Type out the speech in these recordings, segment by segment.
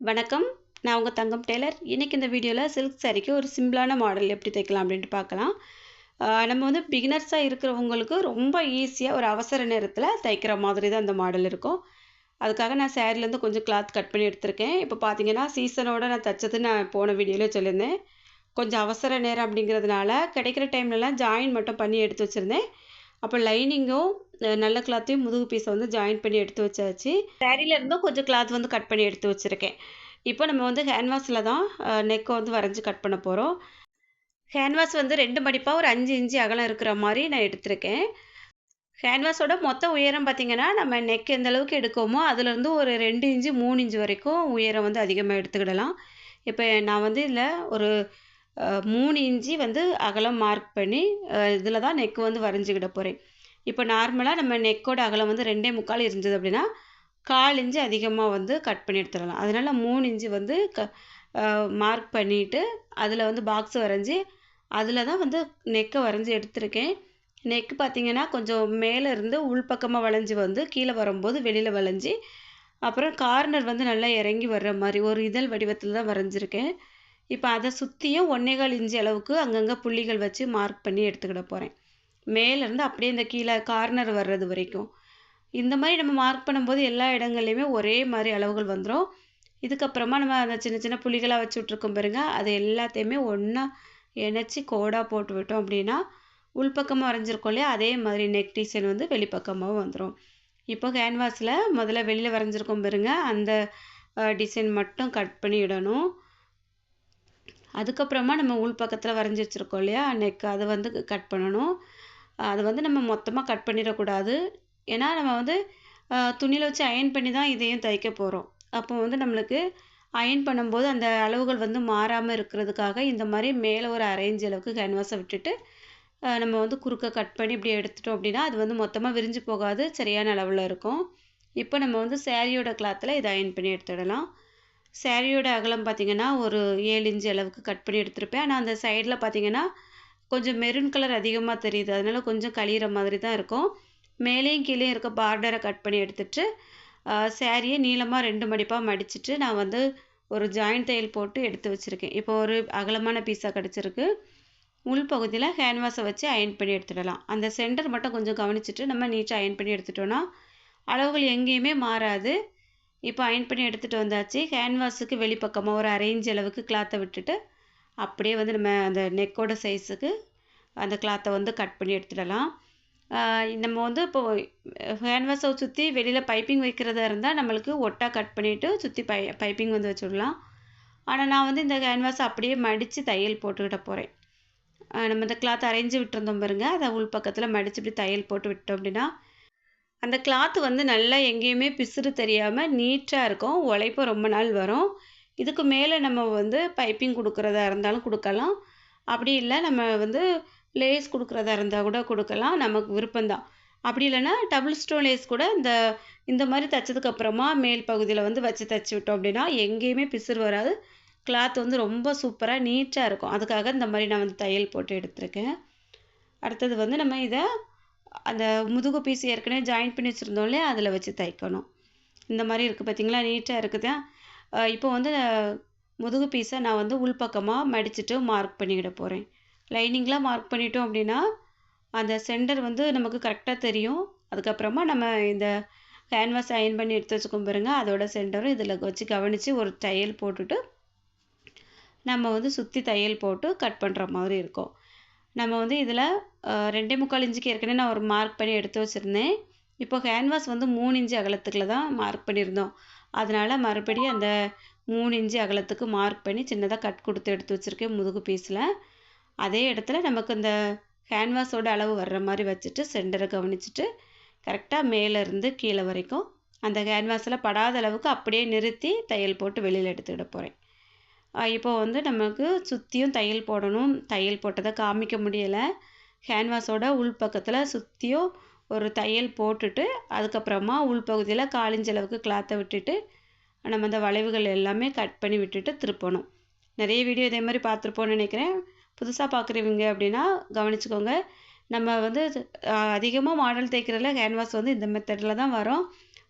வணக்கம். நான் உங்கள் தங்கம் டெய்லர். இன்றைக்கி இந்த வீடியோவில் சில்க் சாரீக்கு ஒரு சிம்பிளான மாடல் எப்படி தைக்கலாம் அப்படின்ட்டு பார்க்கலாம். நம்ம வந்து பிகினர்ஸாக இருக்கிறவங்களுக்கு ரொம்ப ஈஸியாக ஒரு அவசர நேரத்தில் தைக்கிற மாதிரி தான் இந்த மாடல் இருக்கும். அதுக்காக நான் சேரீலேருந்து கொஞ்சம் கிளாத் கட் பண்ணி எடுத்திருக்கேன். இப்போ பார்த்தீங்கன்னா சீசனோடு நான் தைச்சது நான் போன வீடியோவில் சொல்லியிருந்தேன். கொஞ்சம் அவசர நேரம் அப்படிங்கிறதுனால கிடைக்கிற டைம்லலாம் ஜாயின் மட்டும் பண்ணி எடுத்து வச்சுருந்தேன். அப்போ லைனிங்கும் நல்ல கிளாத்தையும் முதுகு பீஸை வந்து ஜாயின் பண்ணி எடுத்து வச்சாச்சு. சேரீல இருந்தும் கொஞ்சம் கிளாத் வந்து கட் பண்ணி எடுத்து வச்சுருக்கேன். இப்போ நம்ம வந்து ஹேண்ட்வாஸில் தான் நெக்கை வந்து வரைஞ்சி கட் பண்ண போகிறோம் ஹேண்ட்வாஸ் வந்து ரெண்டு மடிப்பாக ஒரு அஞ்சு இன்ச்சு அகலம் இருக்கிற மாதிரி நான் எடுத்திருக்கேன். ஹேண்ட்வாஸோட மொத்த உயரம் பார்த்திங்கன்னா நம்ம நெக் எந்த அளவுக்கு எடுக்கோமோ அதுலேருந்து ஒரு ரெண்டு இன்ச்சு மூணு இன்ச்சு வரைக்கும் உயரம் வந்து அதிகமாக எடுத்துக்கிடலாம். இப்போ நான் வந்து இதில் ஒரு மூணு இன்ச்சு வந்து அகலம் மார்க் பண்ணி இதில் தான் நெக் வந்து வரைஞ்சிக்கிட போகிறேன் இப்போ நார்மலாக நம்ம நெக்கோட அகலம் வந்து ரெண்டே முக்கால் இருந்தது அப்படின்னா கால் இன்ச்சு அதிகமாக வந்து கட் பண்ணி எடுத்துடலாம். அதனால் மூணு இன்ச்சு வந்து க மார்க் பண்ணிவிட்டு அதில் வந்து பாக்ஸ் வரைஞ்சி அதில் தான் வந்து நெக்கை வரைஞ்சி எடுத்திருக்கேன். நெக் பார்த்திங்கன்னா கொஞ்சம் மேலே இருந்து உள்பக்கமாக வளைஞ்சி வந்து கீழே வரும்போது வெளியில் வளைஞ்சி அப்புறம் கார்னர் வந்து நல்லா இறங்கி வர்ற மாதிரி ஒரு இதழ் வடிவத்தில் தான் வரைஞ்சிருக்கேன். இப்போ அதை சுற்றியும் ஒன்னேகால் இன்ச்சு அளவுக்கு அங்கங்கே புள்ளிகள் வச்சு மார்க் பண்ணி எடுத்துக்கிட போகிறேன் மேலேருந்து அப்படியே இந்த கீழே கார்னர் வர்றது வரைக்கும். இந்த மாதிரி நம்ம மார்க் பண்ணும்போது எல்லா இடங்கள்லையுமே ஒரே மாதிரி அளவுகள் வந்துடும் இதுக்கப்புறமா நம்ம அந்த சின்ன சின்ன புள்ளிகளாக வச்சு விட்ருக்கோம் பாருங்க. அது எல்லாத்தையுமே ஒன்றா இணைச்சி கோடாக போட்டு விட்டோம் அப்படின்னா உள்பக்கமாக வரைஞ்சிருக்கோம் இல்லையா? அதே மாதிரி நெக் டிசைன் வந்து வெளிப்பக்கமாகவும் வந்துடும் இப்போ கேன்வாஸில் முதல்ல வெளியில் வரைஞ்சிருக்கோம் பாருங்க. அந்த டிசைன் மட்டும் கட் பண்ணி இடணும் அதுக்கப்புறமா நம்ம உள் பக்கத்தில் வரைஞ்சி வச்சுருக்கோம் இல்லையா? நெக் அதை வந்து கட் பண்ணணும். அது வந்து நம்ம மொத்தமாக கட் பண்ணிடக்கூடாது. ஏன்னா நம்ம வந்து துணியில் வச்சு அயன் பண்ணி தான் இதையும் தைக்க போகிறோம் அப்போ வந்து நம்மளுக்கு அயன் பண்ணும்போது அந்த அளவுகள் வந்து மாறாமல் இருக்கிறதுக்காக இந்த மாதிரி மேலே ஒரு அரைஞ்ச் அளவுக்கு கேன்வாஸை விட்டுட்டு நம்ம வந்து குறுக்க கட் பண்ணி இப்படி எடுத்துட்டோம் அப்படின்னா அது வந்து மொத்தமாக விரிஞ்சு போகாது. சரியான அளவில் இருக்கும். இப்போ நம்ம வந்து சேரீயோட கிளாத்தில் இதை அயன் பண்ணி எடுத்துடலாம். சேரீயோட அகலம் பார்த்திங்கன்னா ஒரு ஏழு இன்ச்சு அளவுக்கு கட் பண்ணி எடுத்திருப்பேன். ஆனால் அந்த சைடில் பார்த்திங்கன்னா கொஞ்சம் மெரூன் கலர் அதிகமாக தெரியுது. அதனால கொஞ்சம் கழியிற மாதிரி தான் இருக்கும். மேலேயும் கீழேயும் இருக்க பார்டரை கட் பண்ணி எடுத்துட்டு சேரீயை நீளமாக ரெண்டு மடிப்பாக மடிச்சுட்டு நான் வந்து ஒரு ஜாயிண்ட் தையல் போட்டு எடுத்து வச்சுருக்கேன். இப்போ ஒரு அகலமான பீஸாக கிடச்சிருக்கு. உள் பகுதியில் ஹேண்ட்வாஷை வச்சு அயன் பண்ணி எடுத்துடலாம். அந்த சென்டர் மட்டும் கொஞ்சம் கவனிச்சிட்டு நம்ம நீட்டாக அயன் பண்ணி எடுத்துட்டோன்னா அளவுகள் எங்கேயுமே மாறாது. இப்போ அயன் பண்ணி எடுத்துகிட்டு வந்தாச்சு. ஹேண்ட்வாஷுக்கு வெளிப்பக்கமாக ஒரு அரேஞ்ச் அளவுக்கு கிளாத்தை விட்டுட்டு அப்படியே வந்து நம்ம அந்த நெக்கோட சைஸுக்கு அந்த கிளாத்தை வந்து கட் பண்ணி எடுத்துடலாம். நம்ம வந்து இப்போ ஹேண்ட்வாஷை சுற்றி வெளியில் பைப்பிங் வைக்கிறதா இருந்தால் நம்மளுக்கு ஒட்டா கட் பண்ணிவிட்டு சுற்றி பை பைப்பிங் வந்து வச்சுடலாம். ஆனால் நான் வந்து இந்த கேன்வாஸை அப்படியே மடித்து தையல் போட்டுக்கிட்ட போகிறேன் நம்ம இந்த கிளாத் அரைஞ்சி விட்டுருந்தோம் பாருங்க. அதை உள் பக்கத்தில் மடித்து இப்படி தையல் போட்டு விட்டோம் அப்படின்னா அந்த கிளாத் வந்து நல்லா எங்கேயுமே பிசுறு தெரியாமல் நீட்டாக இருக்கும். உழைப்பு ரொம்ப நாள் வரும். இதுக்கு மேலே நம்ம வந்து பைப்பிங் கொடுக்குறதா இருந்தாலும் கொடுக்கலாம். அப்படி இல்லை நம்ம வந்து லேஸ் கொடுக்குறதா இருந்தால் கூட கொடுக்கலாம். நமக்கு விருப்பம்தான் அப்படி இல்லைன்னா டபுள் ஸ்டோன் லேஸ் கூட இந்த இந்த மாதிரி தைச்சதுக்கு அப்புறமா மேல் பகுதியில் வந்து வச்சு தைச்சி விட்டோம் அப்படின்னா எங்கேயுமே பிசுறு வராது. கிளாத் வந்து ரொம்ப சூப்பராக நீட்டாக இருக்கும். அதுக்காக இந்த மாதிரி நான் வந்து தையல் போட்டு எடுத்திருக்கேன். அடுத்தது வந்து நம்ம இதை அந்த முதுகு பீஸ் ஏற்கனவே ஜாயின் பண்ணி வச்சுருந்தோம் இல்லையா? அதில் வச்சு தைக்கணும். இந்த மாதிரி இருக்குது பார்த்தீங்களா நீட்டாக இருக்குது. இப்போ வந்து முதுகு பீஸை நான் வந்து உள்பக்கமாக மடிச்சுட்டு மார்க் பண்ணிக்கிட போகிறேன் லைனிங்லாம் மார்க் பண்ணிட்டோம் அப்படின்னா அந்த சென்டர் வந்து நமக்கு கரெக்டாக தெரியும். அதுக்கப்புறமா நம்ம இந்த கேன்வாஸ் அயன் பண்ணி எடுத்து வச்சுக்கோம் பாருங்க. அதோட சென்டரும் இதில் வச்சு கவனித்து ஒரு தையல் போட்டுட்டு நம்ம வந்து சுற்றி தையல் போட்டு கட் பண்ணுற மாதிரி இருக்கும். நம்ம வந்து இதில் ரெண்டே முக்கால் இன்ச்சுக்கு ஏற்கனவே நான் ஒரு மார்க் பண்ணி எடுத்து வச்சுருந்தேன். இப்போ கேன்வாஸ் வந்து மூணு இன்ச்சு அகலத்துக்குள்ள தான் மார்க் பண்ணியிருந்தோம். அதனால் மறுபடியும் அந்த மூணு இன்ச்சு அகலத்துக்கு மார்க் பண்ணி சின்னதாக கட் கொடுத்து எடுத்து வச்சுருக்கேன் முதுகு பீஸில் அதே இடத்துல நமக்கு இந்த கேன்வாஸோட அளவு வர்ற மாதிரி வச்சுட்டு சென்டரை கவனிச்சுட்டு கரெக்டாக மேலேருந்து கீழே வரைக்கும் அந்த கேன்வாஸில் படாத அளவுக்கு அப்படியே நிறுத்தி தையல் போட்டு வெளியில் எடுத்துக்கிட போகிறேன் இப்போ வந்து நமக்கு சுற்றியும் தையல் போடணும். தையல் போட்டதை காமிக்க முடியலை. கேன்வாஸோட உள் பக்கத்தில் சுற்றியும் ஒரு தையல் போட்டுட்டு அதுக்கப்புறமா உள்பகுதியில் காலிஞ்ச அளவுக்கு கிளாத்தை விட்டுட்டு நம்ம அந்த வளைவுகள் எல்லாமே கட் பண்ணி விட்டுட்டு திருப்பணும். நிறைய வீடியோ இதே மாதிரி பார்த்துருப்போம்னு நினைக்கிறேன். புதுசாக பார்க்குறவங்க அப்படின்னா கவனிச்சுக்கோங்க. நம்ம வந்து அதிகமாக மாடல் தைக்கிறதுல கேன்வாஸ் வந்து இந்த மெத்தடில் தான் வரும்.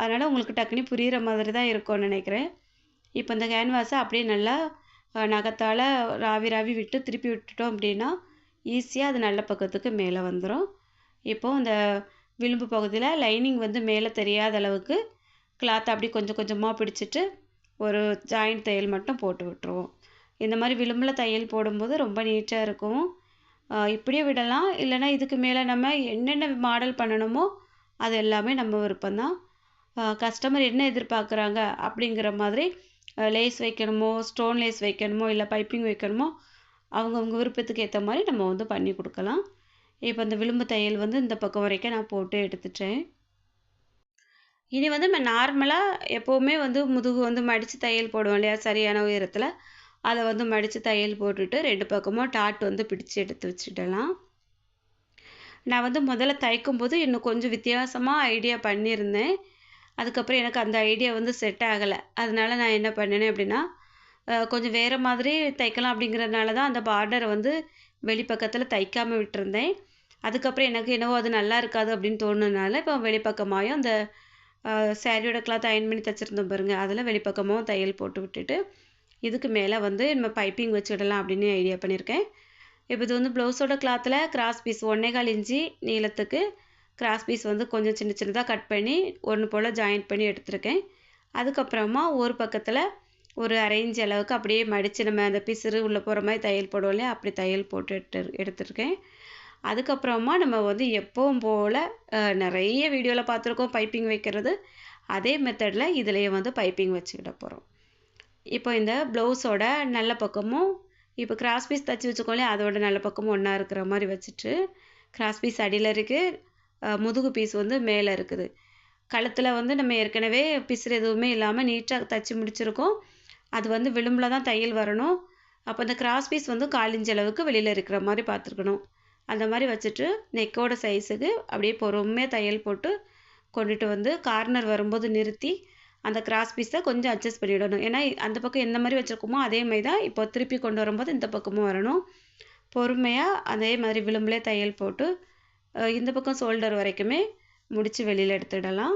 அதனால் உங்களுக்கு டக்குனி புரிகிற மாதிரி தான் இருக்கும்னு நினைக்கிறேன். இப்போ இந்த கேன்வாஸை அப்படியே நல்லா நகத்தால் ராவி ராவி விட்டு திருப்பி விட்டுட்டோம் அப்படின்னா ஈஸியாக அது நல்ல பக்கத்துக்கு மேலே வந்துடும் இப்போது இந்த விளிம்பு பகுதியில் லைனிங் வந்து மேலே தெரியாத அளவுக்கு கிளாத்தை அப்படி கொஞ்சம் கொஞ்சமாக பிடிச்சிட்டு ஒரு ஜாயிண்ட் தையல் மட்டும் போட்டு விட்டுருவோம். இந்த மாதிரி விளிம்பில் தையல் போடும்போது ரொம்ப நீட்டாக இருக்கும். இப்படியே விடலாம். இல்லைனா இதுக்கு மேலே நம்ம என்னென்ன மாடல் பண்ணணுமோ அது எல்லாமே நம்ம விருப்பம்தான். கஸ்டமர் என்ன எதிர்பார்க்குறாங்க அப்படிங்கிற மாதிரி லேஸ் வைக்கணுமோ ஸ்டோன் லேஸ் வைக்கணுமோ இல்லை பைப்பிங் வைக்கணுமோ அவங்கவுங்க விருப்பத்துக்கு ஏற்ற மாதிரி நம்ம வந்து பண்ணி கொடுக்கலாம். இப்போ இந்த விளிம்பு தையல் வந்து இந்த பக்கம் வரைக்கும் நான் போட்டு எடுத்துட்டேன். இனி வந்து நம்ம நார்மலாக எப்போவுமே வந்து முதுகு வந்து மடித்து தையல் போடுவோம் இல்லையா சரியான உயரத்தில். அதை வந்து மடித்து தையல் போட்டுட்டு ரெண்டு பக்கமும் டாட் வந்து பிடிச்சி எடுத்து வச்சுடலாம். நான் வந்து முதல்ல தைக்கும் போது இன்னும் கொஞ்சம் வித்தியாசமாக ஐடியா பண்ணியிருந்தேன். அதுக்கப்புறம் எனக்கு அந்த ஐடியா வந்து செட் ஆகலை. அதனால நான் என்ன பண்ணினேன் அப்படின்னா கொஞ்சம் வேறு மாதிரி தைக்கலாம் அப்படிங்கிறதுனால தான் அந்த பார்டரை வந்து வெளிப்பக்கத்தில் தைக்காமல் விட்டுருந்தேன். அதுக்கப்புறம் எனக்கு என்னவோ அது நல்லா இருக்காது அப்படின்னு தோணுனால இப்போ வெளிப்பக்கமாயும் அந்த சாரியோட கிளாத் அயன் பண்ணி தைச்சிருந்தோம் பாருங்கள் அதில் வெளிப்பக்கமாகவும் தையல் போட்டு விட்டுட்டு இதுக்கு மேலே வந்து நம்ம பைப்பிங் வச்சுடலாம் அப்படின்னு ஐடியா பண்ணியிருக்கேன் இப்போ இது வந்து ப்ளவுஸோட கிளாத்தில் கிராஸ் பீஸ் ஒன்றே கால் இஞ்சி நீளத்துக்கு கிராஸ் பீஸ் வந்து கொஞ்சம் சின்ன சின்னதாக கட் பண்ணி ஒன்று போல் ஜாயின் பண்ணி எடுத்திருக்கேன். அதுக்கப்புறமா ஒரு பக்கத்தில் ஒரு அரைஞ்ச் அளவுக்கு அப்படியே மடித்து நம்ம அந்த பிசுறு உள்ளே போகிற மாதிரி தையல் போடுவோம் இல்லையா? அப்படி தையல் போட்டு எடுத்து எடுத்துருக்கேன். அதுக்கப்புறமா நம்ம வந்து எப்பவும் போல் நிறைய வீடியோவில் பார்த்துருக்கோம் பைப்பிங் வைக்கிறது. அதே மெத்தடில் இதுலேயே வந்து பைப்பிங் வச்சுக்கிட போகிறோம் இப்போ இந்த ப்ளவுஸோட நல்ல பக்கமும் இப்போ கிராஸ் பீஸ் தைச்சி வச்சுக்கோம் அதோட நல்ல பக்கமும் ஒன்றா இருக்கிற மாதிரி வச்சுட்டு கிராஸ் பீஸ் அடியில் இருக்குது முதுகு பீஸ் வந்து மேலே இருக்குது. கழுத்தில் வந்து நம்ம ஏற்கனவே பிசுறு எதுவுமே இல்லாமல் நீட்டாக தைச்சி முடிச்சிருக்கோம். அது வந்து விளிம்பில் தான் தையல் வரணும். அப்போ இந்த கிராஸ் பீஸ் வந்து காலிஞ்ச அளவுக்கு வெளியில் இருக்கிற மாதிரி பார்த்துருக்கணும். அந்த மாதிரி வச்சுட்டு நெக்கோட சைஸுக்கு அப்படியே பொறுமையாக தையல் போட்டு கொண்டுட்டு வந்து கார்னர் வரும்போது நிறுத்தி அந்த கிராஸ் பீஸை கொஞ்சம் அட்ஜஸ்ட் பண்ணிவிடணும் ஏன்னா அந்த பக்கம் எந்த மாதிரி வச்சுருக்கோமோ அதே மாதிரி தான் இப்போ திருப்பி கொண்டு வரும்போது இந்த பக்கமும் வரணும். பொறுமையாக அதே மாதிரி விளிம்புலே தையல் போட்டு இந்த பக்கம் ஷோல்டர் வரைக்குமே முடித்து வெளியில் எடுத்துடலாம்.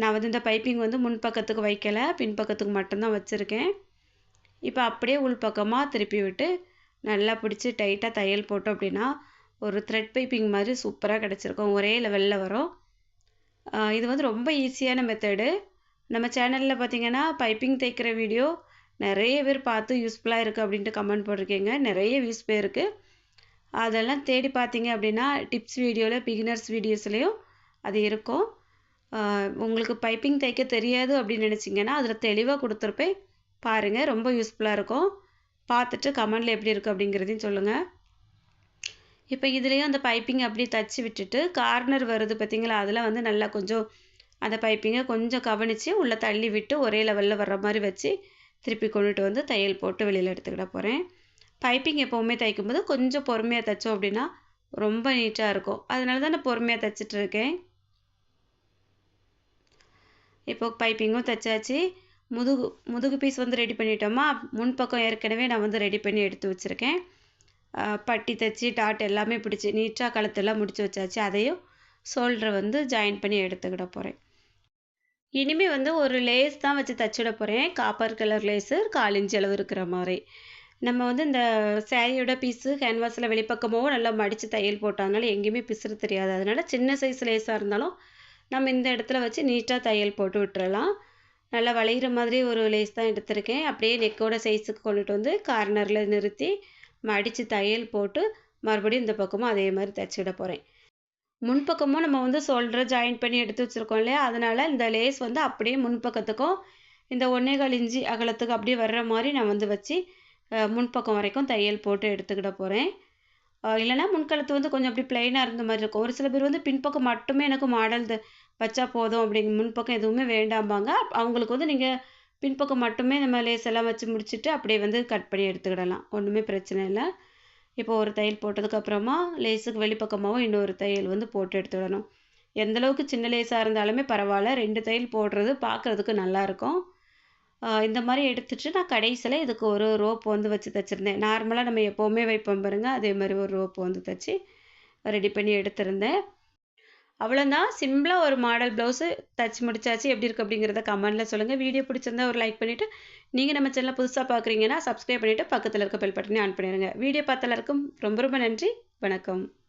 நான் வந்து இந்த பைப்பிங் வந்து முன்பக்கத்துக்கு வைக்கலை பின்பக்கத்துக்கு மட்டும்தான் வச்சுருக்கேன். இப்போ அப்படியே உள்பக்கமாக திருப்பி விட்டு நல்லா பிடிச்சி டைட்டாக தையல் போட்டோம் அப்படின்னா ஒரு த்ரெட் பைப்பிங் மாதிரி சூப்பராக கிடச்சிருக்கும். ஒரே லெவலில் வரும். இது வந்து ரொம்ப ஈஸியான மெத்தடு நம்ம சேனலில் பார்த்தீங்கன்னா பைப்பிங் தைக்கிற வீடியோ நிறைய பேர் பார்த்து யூஸ்ஃபுல்லாக இருக்குது அப்படின்ட்டு கமெண்ட் போட்டிருக்கீங்க. நிறைய வியூஸ் போயிருக்கு அதெல்லாம் தேடி பார்த்தீங்க அப்படின்னா டிப்ஸ் வீடியோவில் பிகினர்ஸ் வீடியோஸ்லேயும் அது இருக்கும். உங்களுக்கு பைப்பிங் தைக்க தெரியாது அப்படின்னு நினச்சிங்கன்னா அதில் தெளிவாக கொடுத்துருப்பேன். பாருங்கள் ரொம்ப யூஸ்ஃபுல்லாக இருக்கும். பார்த்துட்டு கமெண்டில் எப்படி இருக்குது அப்படிங்கிறதையும் சொல்லுங்கள் இப்போ இதுலேயும் அந்த பைப்பிங் அப்படி தச்சு விட்டுட்டு கார்னர் வருது பார்த்தீங்களா அதில் வந்து நல்லா கொஞ்சம் அந்த பைப்பிங்கை கொஞ்சம் கவனித்து உள்ளே தள்ளி விட்டு ஒரே லெவலில் வர்ற மாதிரி வச்சு திருப்பி கொண்டுட்டு வந்து தையல் போட்டு வெளியில் எடுத்துக்கிட போகிறேன் பைப்பிங் எப்போவுமே தைக்கும்போது கொஞ்சம் பொறுமையாக தைச்சோம் அப்படின்னா ரொம்ப நீட்டாக இருக்கும். அதனால தான் நான் பொறுமையாக தைச்சிட்டு இருக்கேன். இப்போ பைப்பிங்கும் தைச்சாச்சு முதுகு முதுகு பீஸ் வந்து ரெடி பண்ணிட்டோமா? முன்பக்கம் ஏற்கனவே நான் வந்து ரெடி பண்ணி எடுத்து வச்சுருக்கேன். பட்டி தைச்சி டாட் எல்லாமே பிடிச்சி நீட்டாக கழுத்தெல்லாம் முடிச்சு வச்சாச்சு. அதையும் ஷோல்டரை வந்து ஜாயின் பண்ணி எடுத்துக்கிட போகிறேன் இனிமேல் வந்து ஒரு லேஸ் தான் வச்சு தைச்சிட போகிறேன் காப்பர் கலர் லேஸு காலிஞ்சி அளவு இருக்கிற மாதிரி. நம்ம வந்து இந்த சேரீயோட பீஸு கேன்வாஸில் வெளிப்பக்கமோ நல்லா மடித்து தையல் போட்டாங்கனால எங்கேயுமே பிசுறு தெரியாது. அதனால் சின்ன சைஸ் லேஸாக இருந்தாலும் நம்ம இந்த இடத்துல வச்சு நீட்டாக தையல் போட்டு விட்டுறலாம். நல்லா வளைகிற மாதிரி ஒரு லேஸ் தான் எடுத்திருக்கேன். அப்படியே நெக்கோட சைஸுக்கு கொண்டுட்டு வந்து கார்னரில் நிறுத்தி மடித்து தையல் போட்டு மறுபடியும் இந்த பக்கமும் அதே மாதிரி தைச்சிட போகிறேன் முன்பக்கமும் நம்ம வந்து ஷோல்டரை ஜாயின் பண்ணி எடுத்து வச்சுருக்கோம் இல்லையா? அதனால் இந்த லேஸ் வந்து அப்படியே முன்பக்கத்துக்கும் இந்த ஒன்றேகால் இஞ்சி அகலத்துக்கு அப்படியே வர்ற மாதிரி நான் வந்து வச்சு முன்பக்கம் வரைக்கும் தையல் போட்டு எடுத்துக்கிட போகிறேன் இல்லைனா முன்கழுத்து வந்து கொஞ்சம் அப்படி பிளெயினாக இருந்த மாதிரி இருக்கும். ஒரு சில பேர் வந்து பின்பக்கம் மட்டுமே எனக்கு மாடல் வச்சா போதும் அப்படிங்க முன்பக்கம் எதுவுமே வேண்டாம்பாங்க. அவங்களுக்கு வந்து நீங்கள் பின்பக்கம் மட்டுமே நம்ம லேஸ் எல்லாம் வச்சு முடிச்சுட்டு அப்படியே வந்து கட் பண்ணி எடுத்துக்கிடலாம். ஒன்றுமே பிரச்சனை இல்லை. இப்போ ஒரு தையல் போட்டதுக்கப்புறமா லேஸுக்கு வெளிப்பக்கமாகவும் இன்னொரு தையல் வந்து போட்டு எடுத்துவிடணும் எந்தளவுக்கு சின்ன லேஸாக இருந்தாலுமே பரவாயில்ல. ரெண்டு தையல் போடுறது பார்க்குறதுக்கு நல்லாயிருக்கும் இந்த மாதிரி எடுத்துட்டு நான் கடைசியில் இதுக்கு ஒரு ரோப் வந்து வச்சு தைச்சிருந்தேன். நார்மலாக நம்ம எப்போவுமே வைப்போம் பாருங்கள் அதே மாதிரி ஒரு ரோப் வந்து தைச்சி ரெடி பண்ணி எடுத்திருந்தேன். அவ்வளோதான் சிம்பிளாக ஒரு மாடல் ப்ளவுஸு தச்சு முடிச்சாச்சு. எப்படி இருக்குது அப்படிங்கிறத கமெண்ட்டில் சொல்லுங்கள் வீடியோ பிடிச்சிருந்தா ஒரு லைக் பண்ணிவிட்டு நீங்கள் நம்ம சேனலை புதுசாக பார்க்குறீங்கன்னா சப்ஸ்கிரைப் பண்ணிவிட்டு பக்கத்தில் இருக்க பெல் பட்டனே ஆன் பண்ணிடுங்க. வீடியோ பார்த்த எல்லாருக்கும் ரொம்ப ரொம்ப நன்றி. வணக்கம்.